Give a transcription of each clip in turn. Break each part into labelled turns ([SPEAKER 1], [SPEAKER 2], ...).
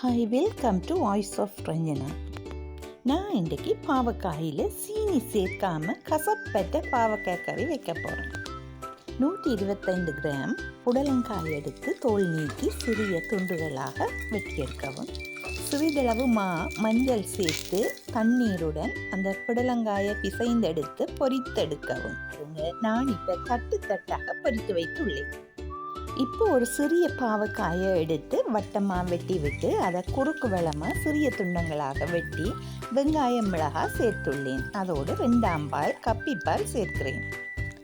[SPEAKER 1] Hi welcome to voice of Ranjana நான் இன்றைக்கி பாவக்காயில் சீனி சேர்க்காமல் கசப்பட்ட பாவக்காய் கறி வைக்க போகிறேன் நூற்றி இருபத்தைந்து கிராம் புடலங்காய் எடுத்து தோல் நீக்கி சிறிய துண்டுகளாக வெட்டி எடுக்கவும் சிறிதளவு மா மஞ்சள் சேர்த்து தண்ணீருடன் அந்த புடலங்காயை பிசைந்தெடுத்து பொரித்தெடுக்கவும். நான் இப்போ தட்டு தட்டாக பொரித்து வைத்துள்ளேன். இப்போ ஒரு சிறிய பாவக்காயை எடுத்து வட்டமாக வெட்டி விட்டு அதை குறுக்கு வெளமாக சிறிய துண்டங்களாக வெட்டி வெங்காயம் மிளகாய் சேர்த்துள்ளேன். அதோடு ரெண்டாம் பால் கப்பிப்பால் சேர்க்கிறேன்.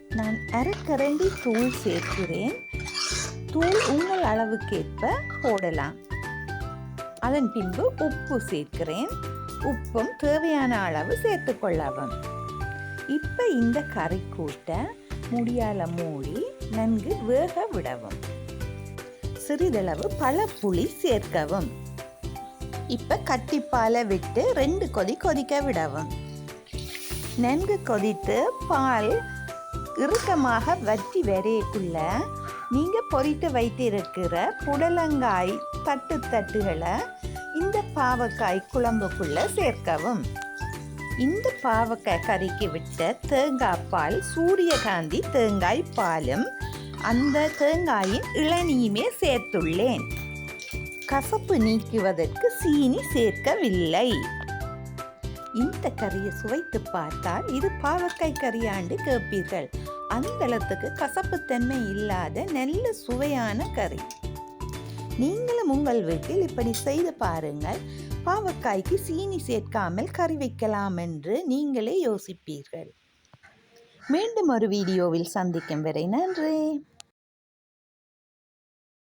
[SPEAKER 1] நான் அரைக்கரண்டி தூள் சேர்க்கிறேன். தூள் உங்கள் அளவுக்கேற்ப போடலாம். அதன் பின்பு உப்பு சேர்க்கிறேன். உப்பும் தேவையான அளவு சேர்த்து கொள்ளவும். இப்போ இந்த கறி கூட்ட முடியால மூடி நன்கு வேக விடவும். சிறிதளவு பழப்புளி சேர்க்கவும். இப்ப கட்டிப்பாலை விட்டு ரெண்டு கொதி கொதிக்க விடவும். நன்கு கொதித்து பால் இறுக்கமாக வற்றி வரையக்குள்ள நீங்கள் பொறித்து வைத்திருக்கிற புடலங்காய் தட்டு தட்டுகளை இந்த பாவக்காய் குழம்புக்குள்ள சேர்க்கவும். இந்த பாவக்காய் கறிக்கு விட்ட தேங்காய் பால் சூரியகாந்தி தேங்காய் பாலும் அந்த தேங்காயின் இளநீயுமே சேர்த்துள்ளேன். கசப்பு நீக்குவதற்கு சீனி சேர்க்கவில்லை. இந்த கறியை சுவைத்து பார்த்தால் இது பாவக்காய் கறியாண்டு கேட்பீர்கள். அந்த அளத்துக்கு கசப்புத்தன்மை இல்லாத நல்ல சுவையான கறி. நீங்களும் உங்கள் வீட்டில் இப்படி செய்து பாருங்கள். பாவக்காய்க்கு சீனி சேர்க்காமல் கறி வைக்கலாம் என்று நீங்களே யோசிப்பீர்கள். மீண்டும் ஒரு வீடியோவில் சந்திக்கும் வரை நன்றி.